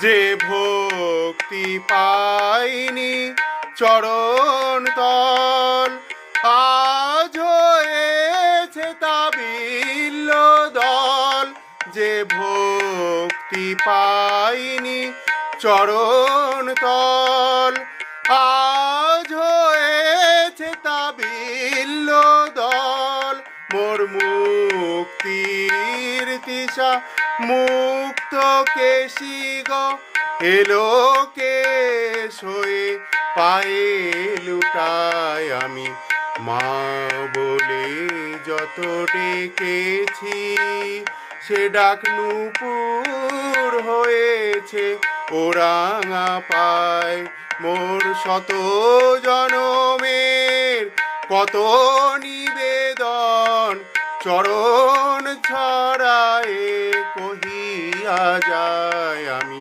যে ভক্তি পাইনি চরণ তল, আজ হয়েছে তাবিল্ল দল। যে ভক্তি পাইনি চরণ তল, আজ হয়েছে তাবিল্ল দল। মোর মুক্তির তিসা মুক্ত কেশি গ, এলো কেশ হয়ে পায়ে লুটায় আমি। মা বলে যত ডেকেছি, সে ডাক নুপুর হয়েছে ওরাঙা পায় মোর শত জনমের। কত নিবেদন চরণ কহিয়া যায় আমি